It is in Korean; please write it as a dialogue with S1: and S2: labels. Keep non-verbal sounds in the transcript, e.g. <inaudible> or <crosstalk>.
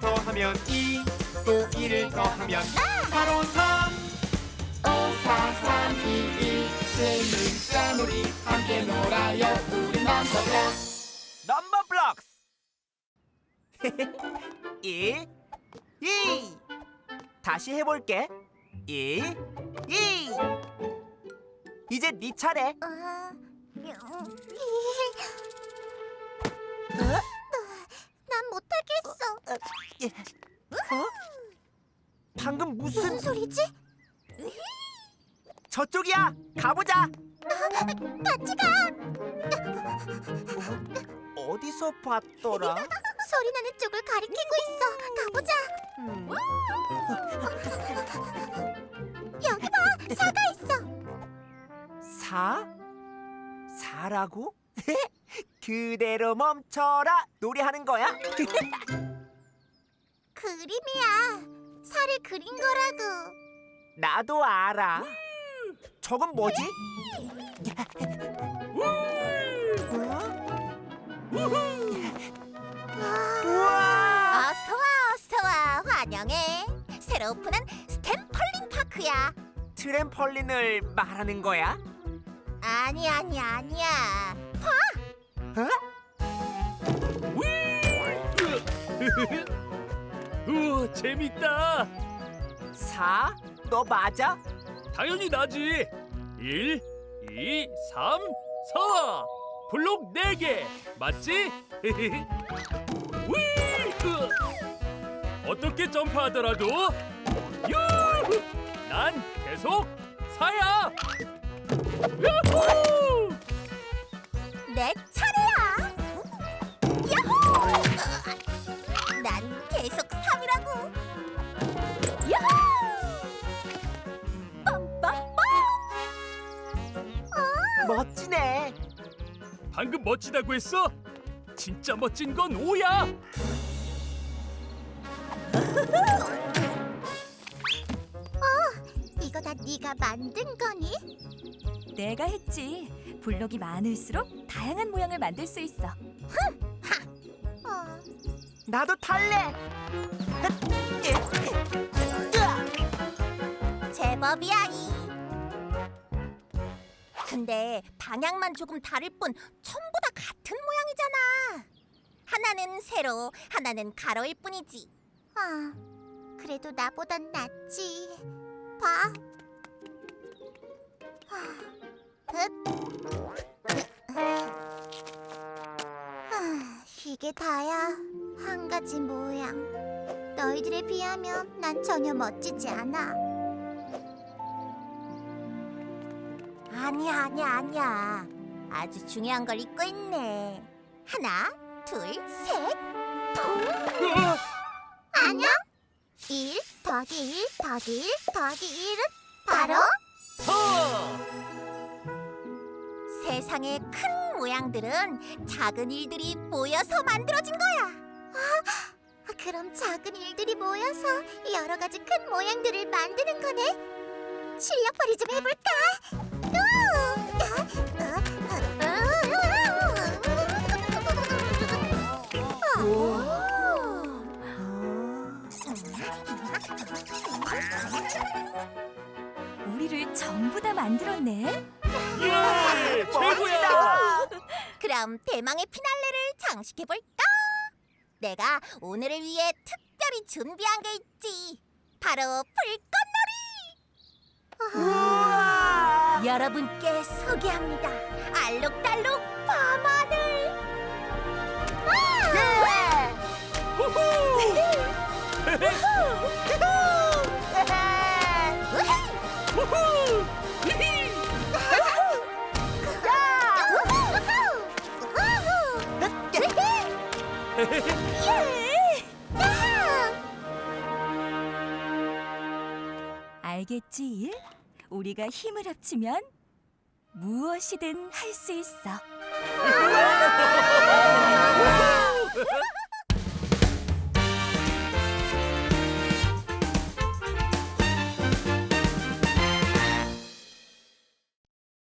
S1: 더하면 2, 또 2를 더하면 바로 3. 5, 4, 3, 2, 1. 재밌는 우리 함께 놀아요. 우리 넘버블럭스.
S2: 넘버 블록스 <laughs> 1 2 다시 해볼게 1 2 이제 네 차례
S3: 어, 난 못하겠어.
S2: 예. 어? 방금 무슨
S3: 무슨 소리지?
S2: 저쪽이야 가보자
S3: 같이 가.
S2: 어디서 봤더라
S3: 소리 나는 쪽을 가리키고 있어. 가보자.
S2: 음,
S3: 여기 봐, 사가 있어.
S2: 사? 사라고? <laughs> 그대로 멈춰라 노래하는 거야? <laughs>
S3: 그림이야. 사를 그린 거라고.
S2: 나도 알아. 저건 뭐지? 우와!
S3: 어서 와, 어서 와. 환영해. 새로 오픈한 스탬펄링 파크야.
S2: 트램펄린을 말하는 거야?
S3: 아니 아니 아니야.
S4: 우와 <laughs> 재밌다
S2: 사? 너 맞아?
S4: 당연히 나지 1, 2, 3, 4 블록 4개 맞지? <laughs> 으. 어떻게 점프하더라도 유후! 난 계속 사야 야호!
S3: 내 차
S4: 방금 멋지다고 했어? 진짜 멋진 건 오야
S3: 이거 다 네가 만든 거니?
S5: 내가 했지. 블록이 많을수록 다양한 모양을 만들 수 있어.
S3: 어,
S2: 나도 탈래. <laughs>
S3: 제법이야 이. 근데 방향만 조금 다를 뿐 전부 다 같은 모양이잖아. 하나는 세로, 하나는 가로일 뿐이지. 아, 그래도 나보단 낫지. 봐. 아, 이게 다야. 한 가지 모양. 너희들에 비하면 난 전혀 멋지지 않아. 아니야, 아니야, 아니야. 아주 중요한 걸 잊고 있네. 하나, 둘, 셋, 통. 안녕? 일 더하기 일 더하기 일 더하기 일은 바로
S4: 사!
S3: 세상의 큰 모양들은 작은 일들이 모여서 만들어진 거야. 아, 그럼 작은 일들이 모여서 여러 가지 큰 모양들을 만드는 거네. 실력 발휘 좀 해볼까?
S5: 우리를 전부 다 만들었네.
S4: 예! 최고야!
S3: 그럼 대망의 피날레를 장식해 볼까? 내가 오늘을 위해 특별히 준비한 게 있지. 바로 불꽃놀이.
S2: 우와!
S3: 여러분께 소개합니다. 알록달록 밤하늘. 와!
S4: 우후! <laughs>
S5: 알겠지, 일? 우리가 힘을 합치면 무엇이든 할 수 있어. <laughs>